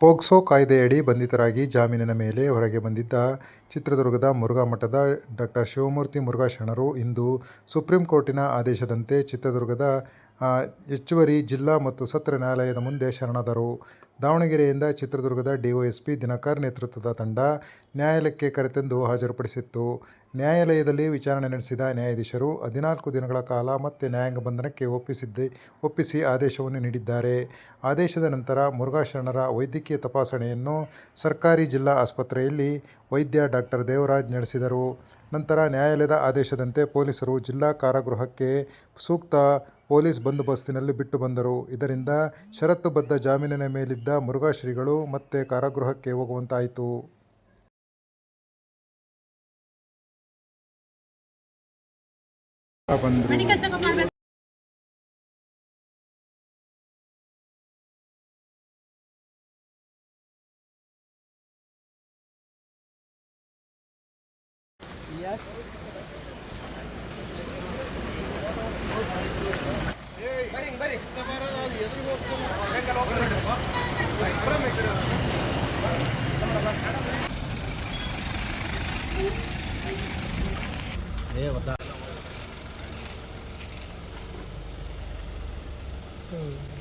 POCSO ಕಾಯ್ದೆಯಡಿ ಬಂಧಿತರಾಗಿ ಜಾಮೀನಿನ ಮೇಲೆ ಹೊರಗೆ ಬಂದಿದ್ದ ಚಿತ್ರದುರ್ಗದ ಮುರುಘಾ ಮಠದ ಡಾಕ್ಟರ್ ಶಿವಮೂರ್ತಿ ಮುರುಘಾ ಶರಣರು ಇಂದು ಸುಪ್ರೀಂ ಕೋರ್ಟಿನ ಆದೇಶದಂತೆ ಚಿತ್ರದುರ್ಗದ ಹೆಚ್ಚುವರಿ ಜಿಲ್ಲಾ ಮತ್ತು ಸತ್ರ ನ್ಯಾಯಾಲಯದ ಮುಂದೆ ಶರಣಾದರು. ದಾವಣಗೆರೆಯಿಂದ ಚಿತ್ರದುರ್ಗದ ಡಿಒಎಸ್ಪಿ ದಿನಕರ್ ನೇತೃತ್ವದ ತಂಡ ನ್ಯಾಯಾಲಯಕ್ಕೆ ಕರೆತಂದು ಹಾಜರುಪಡಿಸಿತ್ತು. ನ್ಯಾಯಾಲಯದಲ್ಲಿ ವಿಚಾರಣೆ ನಡೆಸಿದ ನ್ಯಾಯಾಧೀಶರು ಹದಿನಾಲ್ಕು ದಿನಗಳ ಕಾಲ ಮತ್ತೆ ನ್ಯಾಯಾಂಗ ಬಂಧನಕ್ಕೆ ಒಪ್ಪಿಸಿದ್ದೆ, ಒಪ್ಪಿಸಿ ಆದೇಶವನ್ನು ನೀಡಿದ್ದಾರೆ. ಆದೇಶದ ನಂತರ ಮುರುಘಾಶರಣರ ವೈದ್ಯಕೀಯ ತಪಾಸಣೆಯನ್ನು ಸರ್ಕಾರಿ ಜಿಲ್ಲಾ ಆಸ್ಪತ್ರೆಯಲ್ಲಿ ವೈದ್ಯ ಡಾಕ್ಟರ್ ದೇವರಾಜ್ ನಡೆಸಿದರು. ನಂತರ ನ್ಯಾಯಾಲಯದ ಆದೇಶದಂತೆ ಪೊಲೀಸರು ಜಿಲ್ಲಾ ಕಾರಾಗೃಹಕ್ಕೆ ಸೂಕ್ತ ಪೊಲೀಸ್ ಬಂದೋಬಸ್ತಿನಲ್ಲಿ ಬಿಟ್ಟು ಬಂದರು. ಇದರಿಂದ ಷರತ್ತುಬದ್ಧ ಜಾಮೀನಿನ ಮೇಲಿದ್ದ ಮುರುಘಾಶ್ರೀಗಳು ಮತ್ತೆ ಕಾರಾಗೃಹಕ್ಕೆ ಹೋಗುವಂತಾಯಿತು. 没有吧？嗯。